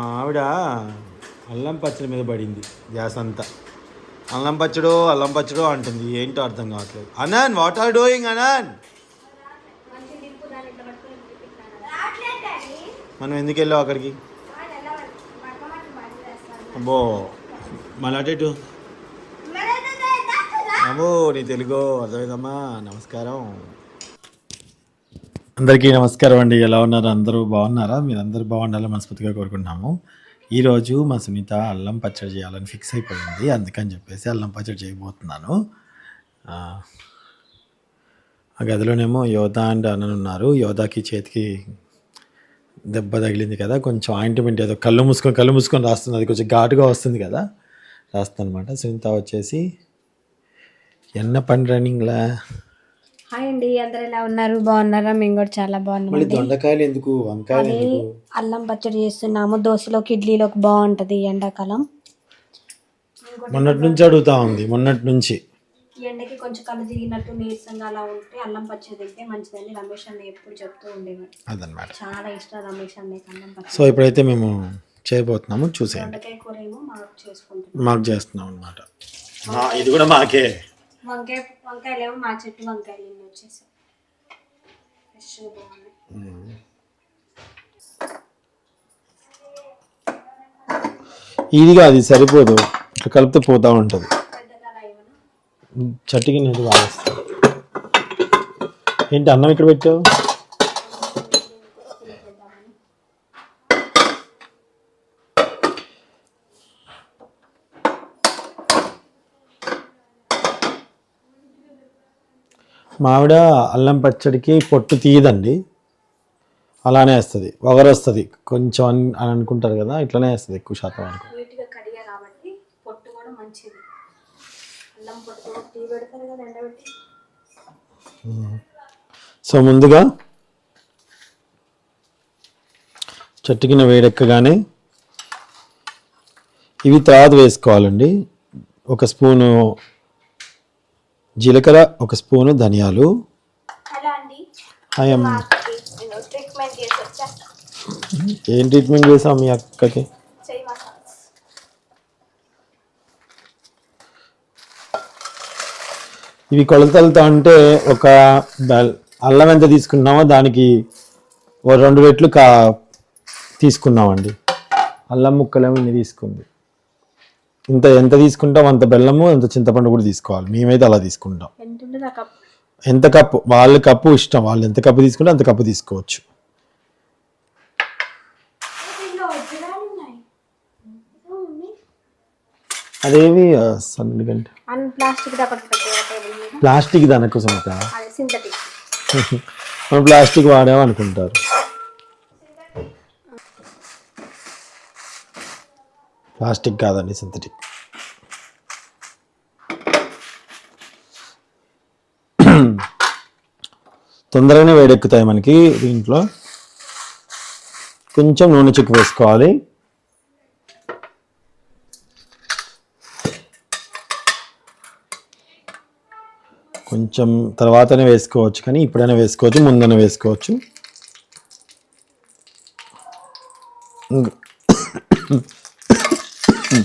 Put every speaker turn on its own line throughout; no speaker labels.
ఆవిడ అల్లం పచ్చడి మీద పడింది గ్యాస్ అంతా. అల్లం పచ్చడు అల్లం పచ్చడు అంటుంది. ఏంటో అర్థం కావట్లేదు. అనాన్ వాట్ ఆర్ డూయింగ్ అనాన్? మనం ఎందుకు వెళ్ళావు అక్కడికి? అబ్బో మళ్ళీ అటు అమ్మో నీ తెలుగు అర్థమైందమ్మా. నమస్కారం. అందరికీ నమస్కారం అండి. ఎలా ఉన్నారు? అందరూ బాగున్నారా? మీరు బాగుండాలని మనస్ఫూర్తిగా కోరుకుంటున్నాము. ఈరోజు మా సునీత అల్లం పచ్చడి చేయాలని ఫిక్స్ అయిపోయింది. అందుకని చెప్పేసి అల్లం పచ్చడి చేయబోతున్నాను. ఆ, గదిలోనేమో యోధ అండ్ అన్నను ఉన్నారు. యోధాకి చేతికి దెబ్బ తగిలింది కదా. కొంచెం ఆయింట్మెంట్ ఏదో కళ్ళు మూసుకొని కళ్ళు మూసుకొని రాస్తుంది. అది కొంచెం ఘాటుగా వస్తుంది కదా. రాస్తుంది అనమాట సునీత వచ్చేసి ఎన్న పని రన్నింగ్లా
హాయ్ అండి అందరు ఎలా ఉన్నారు? బాగున్నారా? మేము కూడా చాలా బాగున్నాం
దొండకాయలు ఎందుకు? వంకాయలు
అల్లం పచ్చడి చేస్తున్నాము. దోశలోకి ఇడ్లీలోకి బాగుంటది ఎండాకాలం.
మొన్నటి నుంచి అడుగుతా ఉంది మొన్నటి నుంచి.
ఈ ఎండకి కొంచెం కళ్ళు తిరిగినట్టు నీరసంగా అలా ఉంటే అల్లం పచ్చడి తింటే మంచిదని రమేష్ అన్న ఎప్పుడు చెప్తూ ఉండేవాడు.
అదనమాట.
చాలా ఇష్టం రమేష్ అల్లం పచ్చడి.
సో ఇప్పుడైతే మేము చేయబోతున్నాము చూసేయండి.
దొండకాయ కూర ఏమో మాకు చేసుకుంటాం
మాకు చేస్తున్నాం అనమాట ఇది కూడా మాకే.
వంకాయ వంకాయలు ఏమో మా చెట్టు వంకాయలు ఇన్ని వచ్చేసాయి. ఫ్రెష్గా బాగున్నాయి.
ఇదిగా అది సరిపోదు. ఇట్లా కలిపితే పోతా ఉంటుంది. చట్టికి నేను వాడేస్తాను ఏంటి అన్నం ఇక్కడ పెట్టావు? మావిడ అల్లం పచ్చడికి పొట్టు తీయదండి. అలానే వేస్తుంది. వగరు వస్తుంది కొంచెం అని అని అనుకుంటారు కదా ఇట్లనే వేస్తుంది ఎక్కువ శాతం అనుకో సో ముందుగా చెట్టు కింద వేడెక్కగానే ఇవి తర్వాత వేసుకోవాలండి. ఒక స్పూను జీలకర్ర ఒక స్పూను ధనియాలు.
చేసి
ఏం ట్రీట్మెంట్ చేసావు మీ అక్కకి? ఇవి కొలతలతో అంటే ఒక అల్లం ఎంత తీసుకున్నామో దానికి ఓ రెండు రెట్లు కా తీసుకున్నామండి. అల్లం ముక్కలేమో ఇన్ని తీసుకుంది. ఇంత ఎంత తీసుకుంటాం అంత బెల్లము అంత చింతపండు కూడా తీసుకోవాలి. మేమైతే అలా తీసుకుంటాం.
ఎంత
ఎంత కప్పు? వాళ్ళ కప్పు ఇష్టం. వాళ్ళు ఎంత కప్పు తీసుకుంటే అంత కప్పు తీసుకోవచ్చు. అదేవి సన్నగంటే
ప్లాస్టిక్
దానికోసం మనం ప్లాస్టిక్ వాడాము ప్లాస్టిక్ కాదండి సింథటిక్. తొందరగానే వేడెక్కుతాయి మనకి దీంట్లో. కొంచెం నూనె చిక్కు వేసుకోవాలి. కొంచెం తర్వాతనే వేసుకోవచ్చు కానీ ఇప్పుడైనా వేసుకోవచ్చు ముందనే వేసుకోవచ్చు. ఇది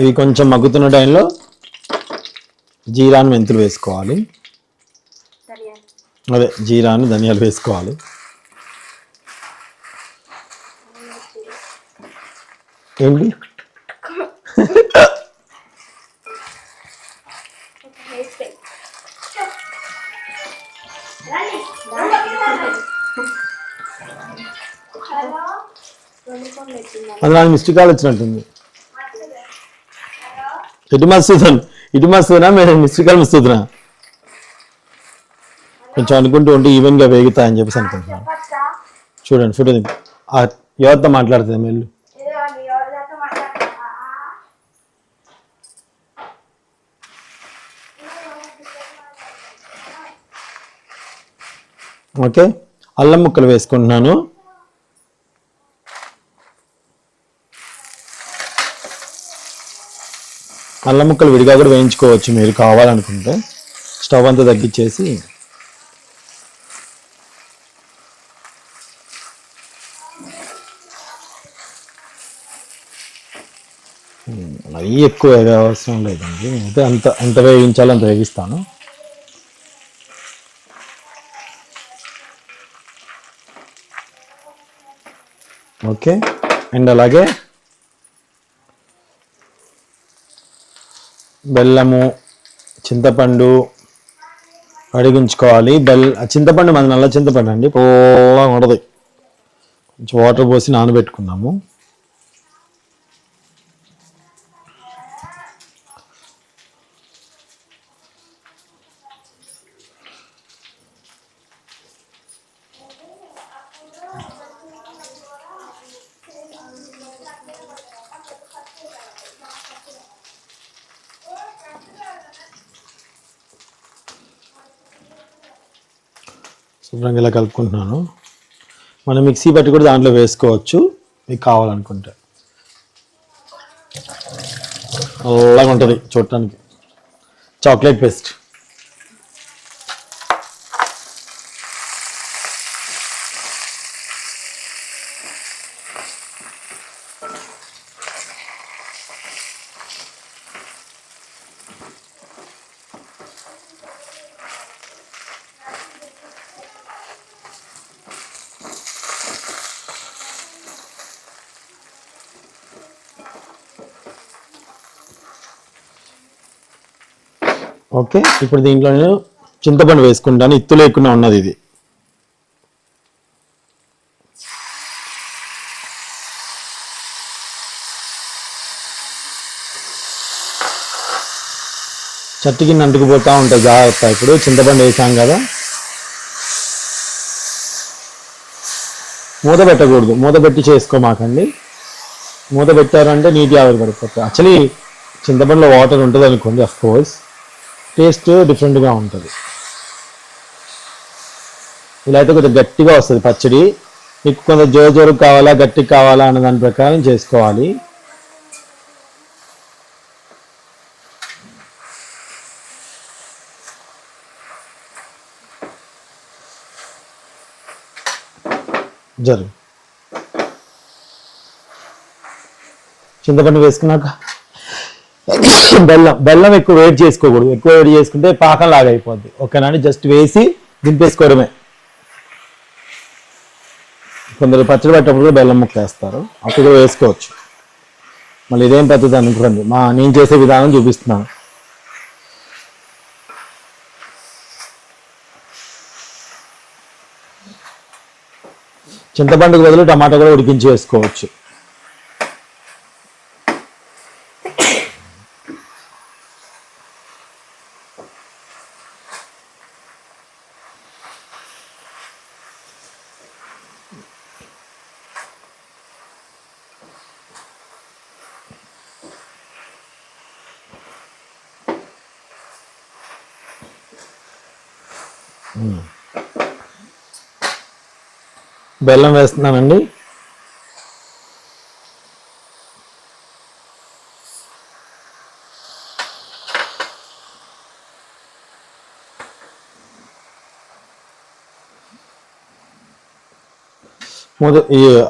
ఇవి కొంచెం మగ్గుతున్న టైంలో జీరాను మెంతులు వేసుకోవాలి. అదే జీరాను ధనియాలు వేసుకోవాలి. ఏంటి అది నాకు కాల్ వచ్చినట్టుంది. ఇటు మస్తున్నాను ఇటు మస్తున్నా మీరు మిస్టేక్ కాల్ కొంచెం అనుకుంటూ ఉంటే ఈవెన్గా వేగుతాయని చెప్పేసి అనుకుంటున్నాను చూడండి ఫోటో ఎవరితో మాట్లాడుతుంది మెల్లు? ఓకే అల్లం ముక్కలు వేసుకుంటున్నాను. అల్లం ముక్కలు విడిగా కూడా వేయించుకోవచ్చు మీరు కావాలనుకుంటే. స్టవ్ అంతా తగ్గించేసి. ఉమ్, మరీ ఎక్కువ అవసరం లేదండి. అయితే అంత ఎంత వేయించాలో అంత వేగిస్తాను. ఓకే. అండ్ అలాగే బెల్లము చింతపండు అడిగించుకోవాలి బెల్ చింతపండు మన నల్ల చింతపండు అండి. పొలా ఉండదు కొంచెం వాటర్ పోసి నానబెట్టుకున్నాము. శుభ్రంగా ఇలా కలుపుకుంటున్నాను. మనం మిక్సీ పట్టి కూడా దాంట్లో వేసుకోవచ్చు. మీకు కావాలనుకుంటే. అలాగా ఉంటుంది చూడటానికి. Chocolate paste. ఓకే ఇప్పుడు దీంట్లో నేను చింతపండు వేసుకుంటాను ఇత్తు లేకుండా ఉన్నది ఇది. చెట్టు కింద అంటుకుపోతూ ఉంటాయి జాగ్రత్త. ఇప్పుడు చింతపండు వేసాం కదా. మూత పెట్టకూడదు మూత పెట్టి చేసుకోమాకండి. మూత పెట్టారంటే నీటి ఆవిరి పడిపోతుంది. యాక్చువల్లీ చింతపండులో వాటర్ ఉంటుంది అనుకోండి అఫ్ కోర్స్ టేస్ట్ డిఫరెంట్గా ఉంటుంది. ఇలా అయితే కొంచెం గట్టిగా వస్తుంది పచ్చడి. మీకు కొంత జోరు జోరు కావాలా గట్టి కావాలా అన్న దాని ప్రకారం చేసుకోవాలి. జరు చింతపండు వేసుకున్నాక బెల్లం బెల్లం ఎక్కువ వేడి చేసుకోకూడదు. ఎక్కువ వేడి చేసుకుంటే పాకం లాగా అయిపోద్ది ఓకేనా జస్ట్ వేసి దింపేసుకోవడమే. కొందరు పచ్చడి పెట్టేటప్పుడు బెల్లం ముక్క వేస్తారు. అప్పుడు కూడా వేసుకోవచ్చు. మళ్ళీ ఇదేం పద్ధతి అనుకోండి మా నేను చేసే విధానం చూపిస్తున్నాను. చింతపండుకు బదులు టమాటా కూడా ఉడికించి వేసుకోవచ్చు. బెల్లం వేస్తున్నానండి.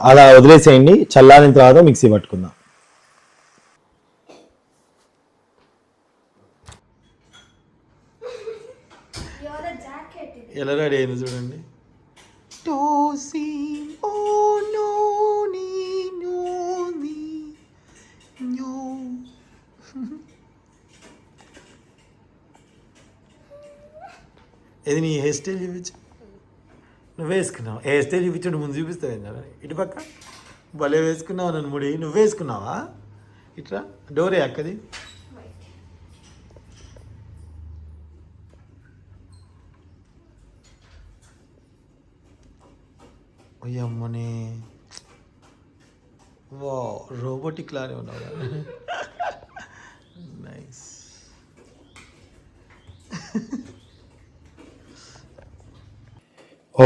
అలా వదిలేసేయండి. చల్లారిన తర్వాత మిక్సీ పట్టుకుందాం. రెడీ అయింది చూడండి. ఇది నీ హెయిర్ స్టైల్ చూపించు. నువ్వు వేసుకున్నావు? హెయిర్ స్టైల్ చూపించండి ముందు చూపిస్తావు ఏందా ఇటు పక్క. భలే వేసుకున్నావు నన్ను ముడి. నువ్వు వేసుకున్నావా? ఇట్లా డోరే అక్కది. అమ్మనే వా రోబోటిక్ లానే ఉన్నావు నైస్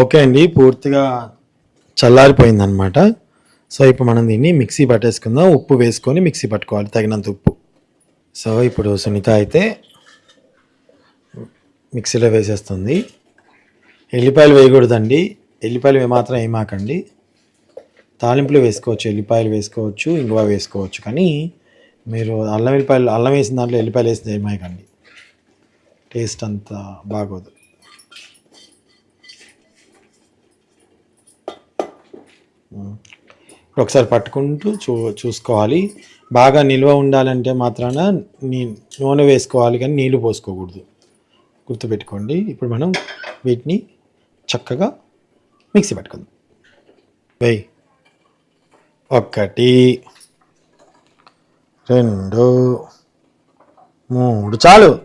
ఓకే అండి పూర్తిగా చల్లారిపోయిందనమాట సో ఇప్పుడు మనం దీన్ని మిక్సీ పట్టేసుకుందాం. ఉప్పు వేసుకొని మిక్సీ పట్టుకోవాలి తగినంత ఉప్పు. సో ఇప్పుడు సునీత అయితే మిక్సీలో వేసేస్తుంది. ఎల్లిపాయలు వేయకూడదండి. ఎల్లిపాయలు మాత్రం ఏమాకండి తాలింపులు వేసుకోవచ్చు ఎల్లిపాయలు వేసుకోవచ్చు ఇంగువ వేసుకోవచ్చు. కానీ మీరు అల్లం ఎల్లిపాయలు అల్లం వేసిన దాంట్లో ఎల్లిపాయలు వేసింది ఏమాయకండి టేస్ట్ అంతా బాగోదు. ఇప్పుడు ఒకసారి పట్టుకుంటూ చూ చూసుకోవాలి. బాగా నిల్వ ఉండాలంటే మాత్రాన నీ నూనె వేసుకోవాలి కానీ నీళ్ళు పోసుకోకూడదు. గుర్తుపెట్టుకోండి. ఇప్పుడు మనం వీటిని చక్కగా మిక్సీ పట్టుకుందాం. వెయ్యి ఒకటి రెండు మూడు చాలు.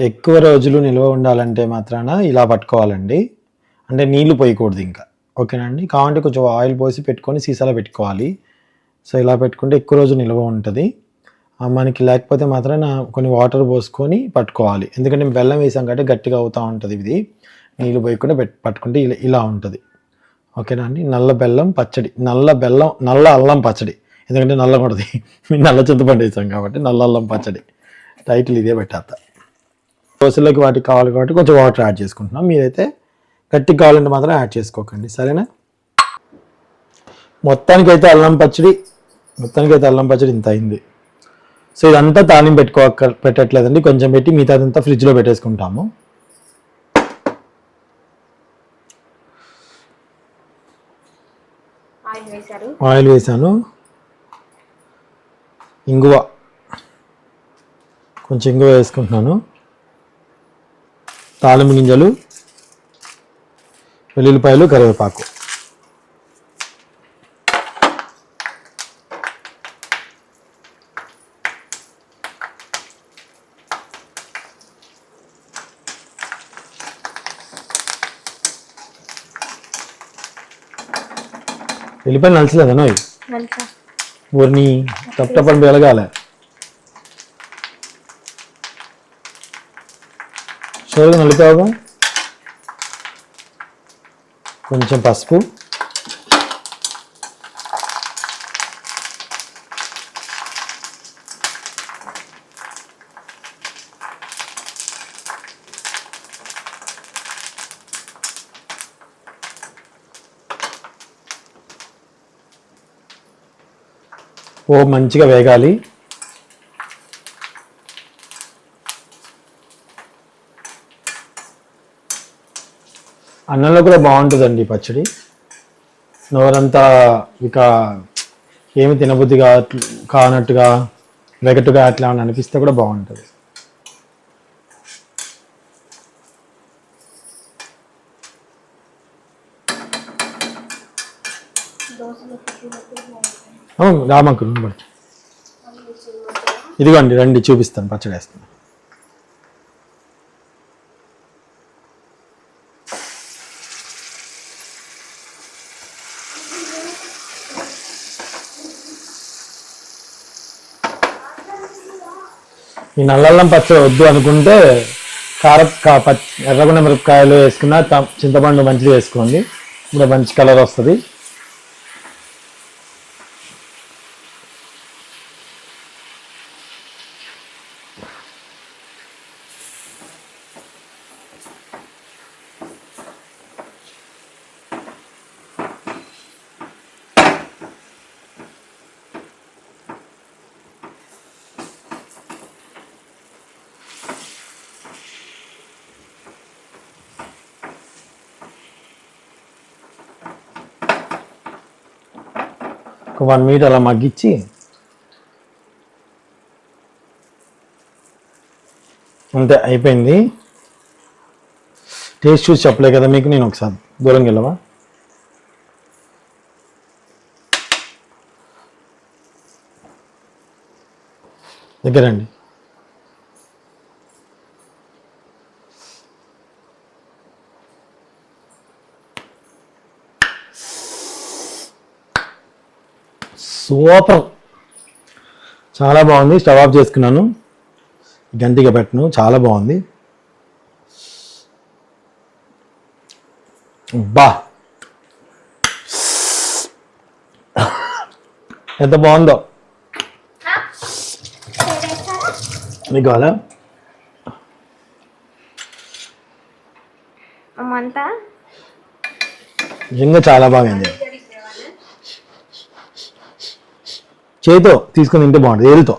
ఎక్కువ రోజులు నిల్వ ఉండాలంటే మాత్రాన ఇలా పట్టుకోవాలండి. అంటే నీళ్ళు పోయకూడదు ఇంకా. ఓకేనండి? కావాలంటే కొంచెం ఆయిల్ పోసి పెట్టుకొని సీసాలో పెట్టుకోవాలి. సో ఇలా పెట్టుకుంటే ఎక్కువ రోజు నిల్వ ఉంటుంది. మనకి లేకపోతే మాత్రం కొన్ని వాటర్ పోసుకొని పట్టుకోవాలి. ఎందుకంటే బెల్లం వేసాం కాబట్టి గట్టిగా అవుతూ ఉంటుంది ఇది. నీళ్ళు పోయకుండా పెట్టి పట్టుకుంటే ఇలా ఇలా ఉంటుంది. ఓకేనా అండి? నల్ల బెల్లం పచ్చడి. నల్ల బెల్లం నల్ల అల్లం పచ్చడి. ఎందుకంటే నల్లకూడదు. మేము నల్ల చింతపండు వేసాం కాబట్టి నల్ల అల్లం పచ్చడి. టైటిల్ ఇదే పెట్టేస్తా. దోశలోకి వాటికి కావాలి కాబట్టి కొంచెం వాటర్ యాడ్ చేసుకుంటున్నాం. మీరైతే గట్టిగా కావాలంటే మాత్రం యాడ్ చేసుకోకండి. సరేనా? మొత్తానికైతే అల్లం పచ్చడి మొత్తానికైతే అల్లం పచ్చడి ఇంత అయింది. సో ఇదంతా తాలింపు పెట్టుకో పెట్టట్లేదండి. కొంచెం పెట్టి మిగతాదంతా ఫ్రిడ్జ్లో పెట్టేసుకుంటాము.
ఆయిల్
వేసాను ఇంగువ. కొంచెం ఇంగువ వేసుకుంటున్నాను. తాలింపు గింజలు వెల్లుల్లిపాయలు కరివేపాకు. వెల్లిపాయలు నలిచలేదా నోయ్? ఊరిని తప్పని వెలగాల షోరుగా నలిపావు? కొంచెం పసుపు. ఓ మంచిగా వేగాలి. అన్నంలో కూడా బాగుంటుందండి పచ్చడి. నోరంతా ఇక ఏమి తినబుద్ధిగా కానట్టుగా వెగటుగా అట్లా అని అనిపిస్తే కూడా బాగుంటుంది. అవును రామకు ఇదిగోండి రండి చూపిస్తాను పచ్చడి వేస్తాను. ఈ నల్లల్లం పచ్చడి వద్దు అనుకుంటే కార ఎర్రగుండ మిరపకాయలు వేసుకున్న చింతపండు మంచిది వేసుకోండి. ఇప్పుడు మంచి కలర్ వస్తుంది. ఒక వన్ మినిట్ అలా మగ్గిచ్చి అంతే అయిపోయింది. టేస్ట్ చూసి చెప్పలే కదా మీకు నేను ఒకసారి. దూరంకి వెళ్ళవా? దగ్గరండి. సూపర్. చాలా బాగుంది. స్టవ్ ఆఫ్ చేసుకున్నాను. గంటిగా పెట్టను. చాలా బాగుంది. బా ఎంత బాగుందో. మీకు కావాలా? నిజంగా చాలా బాగుంది చేతితో తీసుకుని తింటే బాగుంటుంది. ఏలుతో.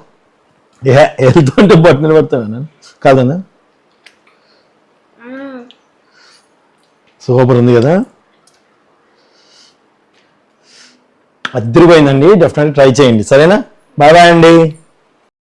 ఏ ఏలుతో అంటే బట్టలు పడతాను కాదన్నా సూపర్ ఉంది కదా? అద్దరిపోయిందండి. డెఫినెట్గా ట్రై చేయండి. సరేనా? బాయ్ బాయ్ అండి.